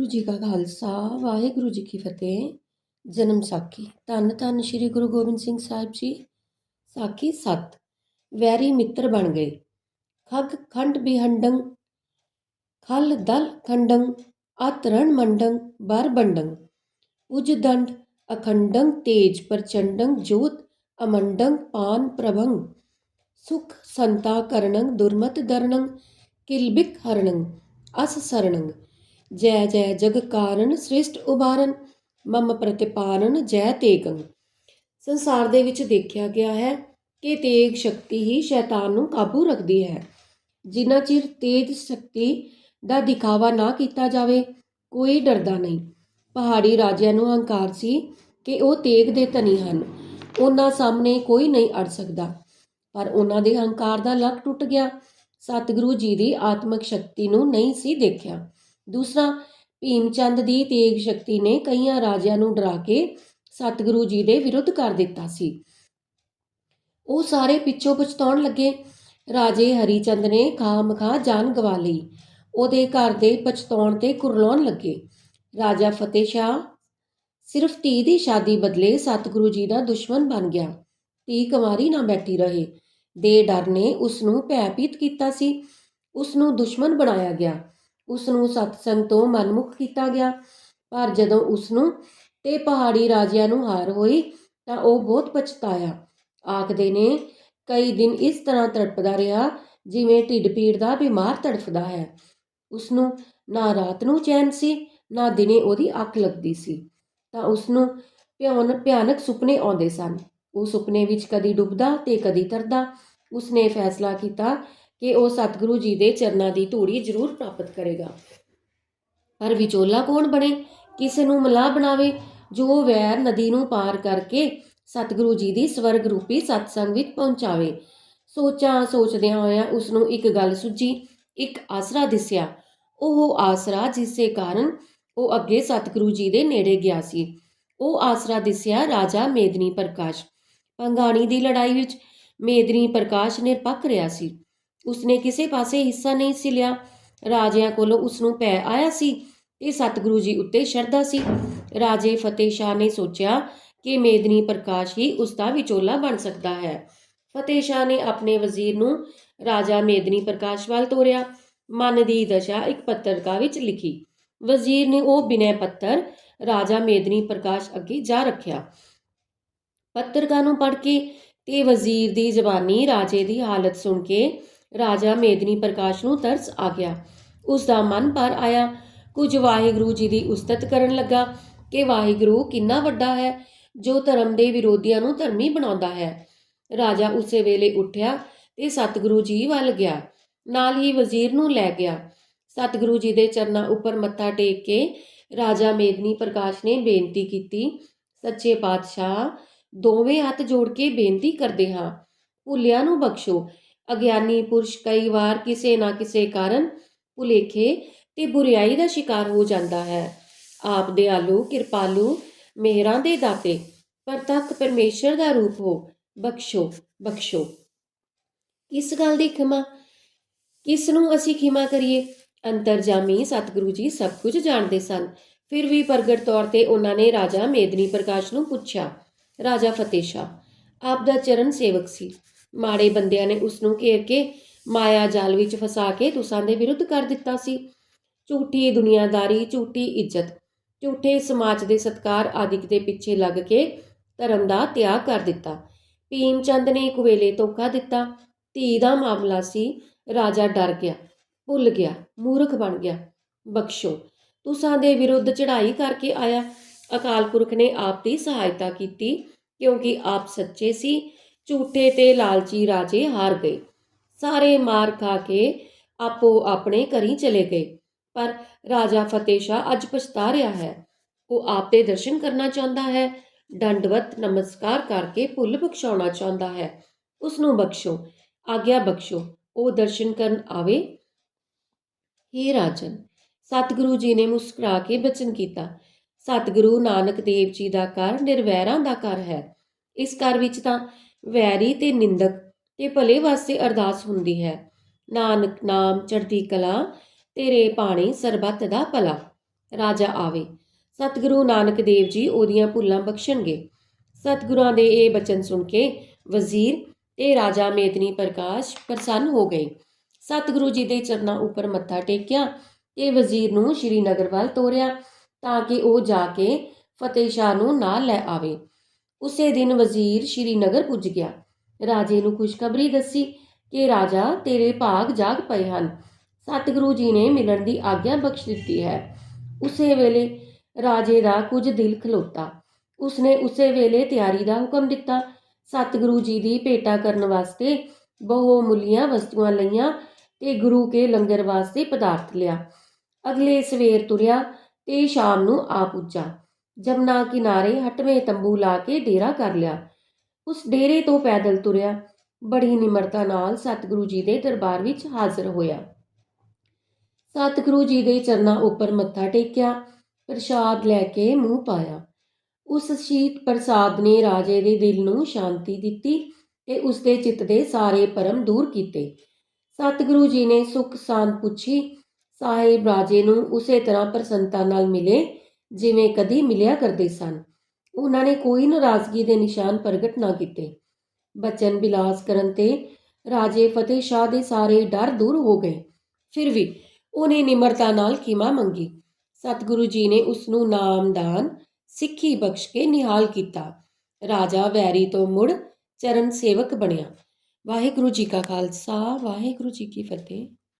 ਵਾਹਿਗੁਰੂ ਜੀ ਕਾ ਖਾਲਸਾ, ਵਾਹਿਗੁਰੂ ਜੀ ਕੀ ਫਤਿਹ। ਜਨਮ ਸਾਖੀ, ਧੰਨ ਧੰਨ ਸ੍ਰੀ ਗੁਰੂ ਗੋਬਿੰਦ ਸਿੰਘ ਸਾਹਿਬ ਜੀ। ਸਾਖੀ 7 ਵੈਰੀ ਮਿੱਤਰ ਬਣ ਗਏ। ਖਗ ਖੰਡ ਬਿਹੰਡੰ, ਖਲ ਦਲ ਖੰਡੰ ਅਤਰਣ ਮੰਡੰ, ਬਰ ਬੰਡੰ। ਉਜ ਦੰਡ, ਅਖੰਡੰ ਤੇਜ ਪ੍ਰਚੰਡੰ, ਜੋਤ ਅਮੰਡੰ, ਪਾਨ ਪ੍ਰਭੰ। ਸੁਖ ਸੰਤਾ ਕਰਣੰ ਦੁਰਮਤ ਦਰਣੰ ਕਿਲਬਿਕ ਹਰਣੰ ਅਸ ਸਰਣੰ ਜੈ ਜੈ ਜਗ ਕਾਰਨ ਸ੍ਰਿਸ਼ਟ ਉਬਾਰਨ ਮਮ ਪ੍ਰਤਿਪਾਲਨ ਜੈ ਤੇਗੰ। ਸੰਸਾਰ ਦੇ ਵਿੱਚ ਦੇਖਿਆ ਗਿਆ ਹੈ ਕਿ ਤੇਗ ਸ਼ਕਤੀ ਹੀ ਸ਼ੈਤਾਨ ਨੂੰ ਕਾਬੂ ਰੱਖਦੀ ਹੈ। ਜਿੰਨਾ ਚਿਰ ਤੇਜ ਸ਼ਕਤੀ ਦਾ ਦਿਖਾਵਾ ਨਾ ਕੀਤਾ ਜਾਵੇ, ਕੋਈ ਡਰਦਾ ਨਹੀਂ। ਪਹਾੜੀ ਰਾਜਿਆਂ ਨੂੰ ਹੰਕਾਰ ਸੀ ਕਿ ਉਹ ਤੇਗ ਦੇ ਧਨੀ ਹਨ। ਉਹਨਾਂ ਸਾਹਮਣੇ ਕੋਈ ਨਹੀਂ ਅੜ ਸਕਦਾ। ਪਰ ਉਹਨਾਂ ਦੇ ਹੰਕਾਰ ਦਾ ਲੱਕ ਟੁੱਟ ਗਿਆ। ਸਤਿਗੁਰੂ ਜੀ ਦੀ ਆਤਮਿਕ ਸ਼ਕਤੀ ਨੂੰ ਨਹੀਂ ਸੀ ਦੇਖਿਆ। ਦੂਸਰਾ ਭੀਮ ਚੰਦ ਦੀ ਤੇਗ ਸ਼ਕਤੀ ਨੇ ਕਈਆਂ ਰਾਜਿਆਂ ਨੂੰ ਡਰਾ ਕੇ ਸਤਿਗੁਰੂ ਜੀ ਦੇ ਵਿਰੁੱਧ ਕਰ ਦਿੱਤਾ ਸੀ। ਉਹ ਸਾਰੇ ਪਿੱਛੋਂ ਪਛਤਾਉਣ ਲੱਗੇ। ਰਾਜੇ ਹਰੀਚੰਦ ਨੇ ਖਾਮਖਾ ਜਾਨ ਗਵਾ ਲਈ। ਉਹਦੇ ਘਰ ਦੇ ਪਛਤਾਉਣ ਤੇ ਕੁਰਲਾਉਣ ਲੱਗੇ। ਰਾਜਾ ਫਤਿਹ ਸ਼ਾਹ ਸਿਰਫ ਧੀ ਦੀ ਸ਼ਾਦੀ ਬਦਲੇ ਸਤਿਗੁਰੂ ਜੀ ਦਾ ਦੁਸ਼ਮਣ ਬਣ ਗਿਆ। ਧੀ ਕੁਮਾਰੀ ਨਾ ਬੈਠੀ ਰਹੇ। ਦੇ ਡਰ ਨੇ ਉਸ ਨੂੰ ਭੈਭੀਤ ਕੀਤਾ ਸੀ। ਉਸ ਨੂੰ ਦੁਸ਼ਮਣ ਬਣਾਇਆ ਗਿਆ। ਉਸ ਨੂੰ ਸਤਸੰਗ ਤੋਂ ਮਨਮੁਖ ਕੀਤਾ ਗਿਆ। ਪਰ ਜਦੋਂ ਉਸ ਨੂੰ ਤੇ ਪਹਾੜੀ ਰਾਜਿਆਂ ਨੂੰ ਹਾਰ ਹੋਈ, ਤਾਂ ਉਹ ਬਹੁਤ ਪਛਤਾਇਆ। ਆਖਦੇ ਨੇ, ਕਈ ਦਿਨ ਇਸ ਤਰ੍ਹਾਂ ਤੜਪਦਾ ਰਿਹਾ, ਜਿਵੇਂ ਢਿੱਡ ਪੀੜ ਦਾ ਬਿਮਾਰ ਤੜਫਦਾ ਹੈ। ਉਸ ਨੂੰ ਨਾ ਰਾਤ ਨੂੰ ਚੈਨ ਸੀ, ਨਾ ਦਿਨੇ ਉਹਦੀ ਅੱਖ ਲੱਗਦੀ ਸੀ। ਤਾਂ ਉਸ ਨੂੰ ਭਿਆਨ ਭਿਆਨਕ ਸੁਪਨੇ ਆਉਂਦੇ ਸਨ। ਉਹ ਸੁਪਨੇ ਵਿੱਚ ਕਦੀ ਡੁੱਬਦਾ ਤੇ ਕਦੀ ਤਰਦਾ। ਉਸਨੇ ਫੈਸਲਾ ਕੀਤਾ ਕਿ ਉਹ ਸਤਿਗੁਰੂ ਜੀ ਦੇ ਚਰਨਾਂ ਦੀ ਧੂੜੀ ਜ਼ਰੂਰ ਪ੍ਰਾਪਤ ਕਰੇਗਾ। ਪਰ ਵਿਚੋਲਾ ਕੌਣ ਬਣੇ? ਕਿਸੇ ਨੂੰ ਮਲਾਹ ਬਣਾਵੇ? ਜੋ ਵੈਰ ਨਦੀ ਨੂੰ ਪਾਰ ਕਰਕੇ ਸਤਿਗੁਰੂ ਜੀ ਦੀ ਸਵਰਗ ਰੂਪੀ ਸਤਸੰਗ ਵਿੱਚ ਪਹੁੰਚਾਵੇ। ਸੋਚਾਂ ਸੋਚਦਿਆਂ ਹੋਇਆਂ ਉਸ ਨੂੰ ਇੱਕ ਗੱਲ ਸੁੱਝੀ, ਇੱਕ ਆਸਰਾ ਦਿਸਿਆ। ਉਹ ਆਸਰਾ ਜਿਸੇ ਕਾਰਨ ਉਹ ਅੱਗੇ ਸਤਿਗੁਰੂ ਜੀ ਦੇ ਨੇੜੇ ਗਿਆ ਸੀ। ਉਹ ਆਸਰਾ ਦਿਸਿਆ ਰਾਜਾ ਮੇਦਨੀ ਪ੍ਰਕਾਸ਼। ਪੰਗਾਣੀ ਦੀ ਲੜਾਈ ਵਿੱਚ ਮੇਦਨੀ ਪ੍ਰਕਾਸ਼ ਨਿਰਪੱਖ ਰਿਹਾ ਸੀ। ਉਸਨੇ ਕਿਸੇ ਪਾਸੇ ਹਿੱਸਾ ਨਹੀਂ ਸੀ ਲਿਆ। ਰਾਜਿਆਂ ਕੋਲੋਂ ਉਸ ਨੂੰ ਪੈ ਆਇਆ ਸੀ ਤੇ ਸਤਿਗੁਰੂ ਜੀ ਉੱਤੇ ਸ਼ਰਧਾ ਸੀ। ਰਾਜੇ ਫਤਿਹ ਸ਼ਾਹ ਨੇ ਸੋਚਿਆ ਕਿ ਮੇਦਨੀ ਪ੍ਰਕਾਸ਼ ਹੀ ਉਸ ਦਾ ਵਿਚੋਲਾ ਬਣ ਸਕਦਾ ਹੈ। ਫਤਿਹ ਸ਼ਾਹ ਨੇ ਆਪਣੇ ਵਜ਼ੀਰ ਨੂੰ ਰਾਜਾ ਮੇਦਨੀ ਪ੍ਰਕਾਸ਼ ਵੱਲ ਤੋਰਿਆ। ਮਨ ਦੀ ਦਸ਼ਾ ਇੱਕ ਪੱਤਰਕਾ ਵਿੱਚ ਲਿਖੀ। ਵਜ਼ੀਰ ਨੇ ਉਹ ਬਿਨੈ ਪੱਤਰ ਰਾਜਾ ਮੇਦਨੀ ਪ੍ਰਕਾਸ਼ ਅੱਗੇ ਜਾ ਰੱਖਿਆ। ਪੱਤਰਕਾ ਨੂੰ ਪੜ੍ਹ ਕੇ ਤੇ ਵਜ਼ੀਰ ਦੀ ਜ਼ਬਾਨੀ ਰਾਜੇ ਦੀ ਹਾਲਤ ਸੁਣ ਕੇ ਰਾਜਾ ਮੇਦਨੀ ਪ੍ਰਕਾਸ਼ ਨੂੰ ਤਰਸ ਆ ਗਿਆ। ਉਸ ਦਾ ਮਨ ਭਰ ਆਇਆ। ਕੁਝ ਵਾਹਿਗੁਰੂ ਜੀ ਦੀ ਉਸਤਤ ਕਰਨ ਲੱਗਾ ਕਿ ਵਾਹਿਗੁਰੂ ਕਿੰਨਾ ਵੱਡਾ ਹੈ, ਜੋ ਧਰਮ ਦੇ ਵਿਰੋਧੀਆਂ ਨੂੰ ਧਰਮੀ ਬਣਾਉਂਦਾ ਹੈ। ਰਾਜਾ ਉਸੇ ਵੇਲੇ ਉੱਠਿਆ ਤੇ ਸਤਿਗੁਰੂ ਜੀ ਵੱਲ ਗਿਆ। ਨਾਲ ਹੀ ਵਜ਼ੀਰ ਨੂੰ ਲੈ ਗਿਆ। ਸਤਿਗੁਰੂ ਜੀ ਦੇ ਚਰਨਾਂ ਉੱਪਰ ਮੱਥਾ ਟੇਕ ਕੇ ਰਾਜਾ ਮੇਦਨੀ ਪ੍ਰਕਾਸ਼ ਨੇ ਬੇਨਤੀ ਕੀਤੀ, ਸੱਚੇ ਪਾਤਸ਼ਾਹ, ਦੋਵੇਂ ਹੱਥ ਜੋੜ ਕੇ ਬੇਨਤੀ ਕਰਦੇ ਹਾਂ। ਭੁੱਲਿਆਂ ਨੂੰ ਬਖਸ਼ੋ। ਅਗਿਆਨੀ ਪੁਰਸ਼ ਕਈ ਵਾਰ ਕਿਸੇ ਨਾ ਕਿਸੇ ਕਾਰਨ ਭੁਲੇਖੇ ਤੇ ਬੁਰੀਾਈ ਦਾ ਸ਼ਿਕਾਰ ਹੋ ਜਾਂਦਾ ਹੈ। ਆਪ ਦੇ ਆਲੂ ਕਿਰਪਾਲੂ, ਮਿਹਰਾਂ ਦੇ ਦਾਤੇ, ਪਰ ਤੱਕ ਪਰਮੇਸ਼ਰ ਦਾ ਰੂਪ ਹੋ, ਬਖਸ਼ੋ ਬਖਸ਼ੋ। ਇਸ ਗੱਲ ਦੀ ਖਿਮਾ, ਕਿਸ ਨੂੰ ਅਸੀਂ ਖਿਮਾ ਕਰੀਏ? ਅੰਤਰਜਾਮੀ ਸਤਿਗੁਰੂ ਜੀ ਸਭ ਕੁਝ ਜਾਣਦੇ ਸਨ। ਫਿਰ ਵੀ ਪ੍ਰਗਟ ਤੌਰ ਤੇ ਉਹਨਾਂ ਨੇ ਰਾਜਾ ਮੇਦਨੀ ਪ੍ਰਕਾਸ਼ ਨੂੰ ਪੁੱਛਿਆ, ਰਾਜਾ ਫਤਿਹ ਸ਼ਾਹ, ਆਪ ਦਾ ਚਰਨ ਸੇਵਕ ਸੀ। ਮਾੜੇ ਬੰਦਿਆਂ ਨੇ ਉਸ ਨੂੰ ਘੇਰ ਕੇ ਮਾਇਆ ਜਾਲ ਵਿੱਚ ਫਸਾ ਕੇ ਤੁਸਾਂ ਦੇ ਵਿਰੁੱਧ ਕਰ ਦਿੱਤਾ ਸੀ। ਝੂਠੀ ਦੁਨੀਆਦਾਰੀ, ਝੂਠੀ ਇੱਜ਼ਤ, ਝੂਠੇ ਸਮਾਜ ਦੇ ਸਤਕਾਰ ਆਦਿਕ ਦੇ ਪਿੱਛੇ ਲੱਗ ਕੇ ਧਰਮ ਦਾ ਤਿਆਗ ਕਰ ਦਿੱਤਾ। ਭੀਮ ਚੰਦ ਨੇ ਇੱਕ ਵੇਲੇ ਧੋਖਾ ਦਿੱਤਾ। ਧੀ ਦਾ ਮਾਮਲਾ ਸੀ, ਰਾਜਾ ਡਰ ਗਿਆ, ਭੁੱਲ ਗਿਆ, ਮੂਰਖ ਬਣ ਗਿਆ। ਬਖਸ਼ੋ, ਤੁਸਾਂ ਦੇ ਵਿਰੁੱਧ ਚੜ੍ਹਾਈ ਕਰਕੇ ਆਇਆ। ਅਕਾਲ ਪੁਰਖ ਨੇ ਆਪ ਦੀ ਸਹਾਇਤਾ ਕੀਤੀ ਕਿਉਂਕਿ ਆਪ ਸੱਚੇ ਸੀ। ਝੂਠੇ ਤੇ ਲਾਲਚੀ ਰਾਜੇ ਹਾਰ ਗਏ। ਸਾਰੇ ਮਾਰ ਖਾ ਕੇ ਆਪੋ ਆਪਣੇ ਘਰੀ ਚਲੇ ਗਏ। ਪਰ ਰਾਜਾ ਫਤਿਹ ਸ਼ਾਹ ਅੱਜ ਪਛਤਾ ਰਿਹਾ ਹੈ। ਉਹ ਆਪ ਦੇ ਦਰਸ਼ਨ ਕਰਨਾ ਚਾਹੁੰਦਾ ਹੈ। ਦੰਡਵਤ ਨਮਸਕਾਰ ਕਰਕੇ ਭੁੱਲ ਬਖਸ਼ਾਉਣਾ ਚਾਹੁੰਦਾ ਹੈ। ਉਸ ਨੂੰ ਬਖਸ਼ੋ, ਆਗਿਆ ਬਖਸ਼ੋ, ਉਹ ਦਰਸ਼ਨ ਕਰਨ ਆਵੇ। ਹੇ ਰਾਜਨ, ਸਤਿਗੁਰੂ ਜੀ ਨੇ ਮੁਸਕਰਾ ਕੇ ਬਚਨ ਕੀਤਾ। ਸਤਿਗੁਰੂ ਨਾਨਕ ਦੇਵ ਜੀ ਦਾ ਘਰ ਨਿਰਵੈਰਾਂ ਦਾ ਘਰ ਹੈ। ਇਸ ਘਰ ਵਿੱਚ ਤਾਂ ਵੈਰੀ ਤੇ ਨਿੰਦਕ ਤੇ ਭਲੇ ਵਾਸਤੇ ਅਰਦਾਸ ਹੁੰਦੀ ਹੈ। ਨਾਨਕ ਨਾਮ ਚੜ੍ਹਦੀ ਕਲਾ, ਤੇਰੇ ਪਾਣੀ ਸਰਬੱਤ ਦਾ ਭਲਾ। ਰਾਜਾ ਆਵੇ। ਸਤਿਗੁਰੂ ਨਾਨਕ ਦੇਵ ਜੀ ਉਹਦੀਆਂ ਭੁੱਲਾਂ ਬਖਸ਼ਣਗੇ। ਸਤਿਗੁਰਾਂ ਦੇ ਇਹ ਬਚਨ ਸੁਣ ਕੇ ਵਜ਼ੀਰ ਤੇ ਰਾਜਾ ਮੇਦਨੀ ਪ੍ਰਕਾਸ਼ ਪ੍ਰਸੰਨ ਹੋ ਗਏ। ਸਤਿਗੁਰੂ ਜੀ ਦੇ ਚਰਨਾਂ ਉੱਪਰ ਮੱਥਾ ਟੇਕਿਆ ਤੇ ਵਜ਼ੀਰ ਨੂੰ ਸ਼੍ਰੀਨਗਰ ਵੱਲ ਤੋਰਿਆ ਤਾਂ ਕਿ ਉਹ ਜਾ ਕੇ ਫਤਿਹ ਸ਼ਾਹ ਨੂੰ ਨਾਲ ਲੈ ਆਵੇ। ਉਸੇ ਦਿਨ ਵਜ਼ੀਰ ਸ਼੍ਰੀਨਗਰ ਪੁੱਜ ਗਿਆ। ਰਾਜੇ ਨੂੰ ਖੁਸ਼ਖਬਰੀ ਦੱਸੀ ਕਿ, ਰਾਜਾ, ਤੇਰੇ ਭਾਗ ਜਾਗ ਪਏ ਹਨ। ਸਤਿਗੁਰੂ ਜੀ ਨੇ ਮਿਲਣ ਦੀ ਆਗਿਆ ਬਖਸ਼ ਦਿੱਤੀ ਹੈ। ਉਸੇ ਵੇਲੇ ਰਾਜੇ ਦਾ ਕੁਝ ਦਿਲ ਖਲੋਤਾ। ਉਸਨੇ ਉਸੇ ਵੇਲੇ ਤਿਆਰੀ ਦਾ ਹੁਕਮ ਦਿੱਤਾ। ਸਤਿਗੁਰੂ ਜੀ ਦੀ ਭੇਟਾ ਕਰਨ ਵਾਸਤੇ ਬਹੁਮੁੱਲੀਆਂ ਵਸਤੂਆਂ ਲਈਆਂ ਤੇ ਗੁਰੂ ਕੇ ਲੰਗਰ ਵਾਸਤੇ ਪਦਾਰਥ ਲਿਆ। ਅਗਲੇ ਸਵੇਰ ਤੁਰਿਆ ਤੇ ਸ਼ਾਮ ਨੂੰ ਆ ਪੁੱਜਾ। ਜਮਨਾ ਕਿਨਾਰੇ ਹਟਵੇਂ ਤੰਬੂ ਲਾ ਕੇ ਡੇਰਾ ਕਰ ਲਿਆ। ਉਸ ਡੇਰੇ ਤੋਂ ਪੈਦਲ ਤੁਰਿਆ, ਬੜੀ ਨਿਮਰਤਾ ਨਾਲ ਸਤਿਗੁਰੂ ਜੀ ਦੇ ਦਰਬਾਰ ਵਿੱਚ ਹਾਜ਼ਰ ਹੋਇਆ। ਸਤਿਗੁਰੂ ਜੀ ਦੇ ਚਰਨਾਂ ਉੱਪਰ ਮੱਥਾ ਟੇਕਿਆ, ਪ੍ਰਸ਼ਾਦ ਲੈ ਕੇ ਮੂੰਹ ਪਾਇਆ। ਉਸ ਸ਼ੀਤ ਪ੍ਰਸਾਦ ਨੇ ਰਾਜੇ ਦੇ ਦਿਲ ਨੂੰ ਸ਼ਾਂਤੀ ਦਿੱਤੀ ਤੇ ਉਸ ਦੇ ਚਿੱਤ ਦੇ ਸਾਰੇ ਪਰਮ ਦੂਰ ਕੀਤੇ। ਸਤਿਗੁਰੂ ਜੀ ਨੇ ਸੁਖ ਸਾਂਦ ਪੁੱਛੀ, ਸਾਹਿਬ ਰਾਜੇ ਨੂੰ ਉਸੇ ਤਰ੍ਹਾਂ ਪ੍ਰਸੰਨਤਾ ਨਾਲ ਮਿਲੇ ਜਿਵੇਂ ਕਦੀ ਮਿਲਿਆ ਕਰਦੇ ਸਨ। ਉਹਨਾਂ ਨੇ ਕੋਈ ਨਾਰਾਜ਼ਗੀ ਦੇ ਨਿਸ਼ਾਨ ਪ੍ਰਗਟ ਨਾ ਕੀਤੇ। ਬਚਨ ਬਿਲਾਸ ਕਰਨ ਤੇ ਰਾਜੇ ਫਤਿਹ ਸ਼ਾਹ ਦੇ ਸਾਰੇ ਡਰ ਦੂਰ ਹੋ ਗਏ। ਫਿਰ ਵੀ ਉਹਨੇ ਨਿਮਰਤਾ ਨਾਲ ਕੀਮਾ ਮੰਗੀ। ਸਤਿਗੁਰੂ ਜੀ ਨੇ ਉਸ ਨੂੰ ਨਾਮਦਾਨ ਸਿੱਖੀ ਬਖਸ਼ ਕੇ ਨਿਹਾਲ ਕੀਤਾ। ਰਾਜਾ ਵੈਰੀ ਤੋਂ ਮੁੜ ਚਰਨ ਸੇਵਕ ਬਣਿਆ। ਵਾਹਿਗੁਰੂ ਜੀ ਕਾ ਖਾਲਸਾ, ਵਾਹਿਗੁਰੂ ਜੀ ਕੀ ਫਤਿਹ।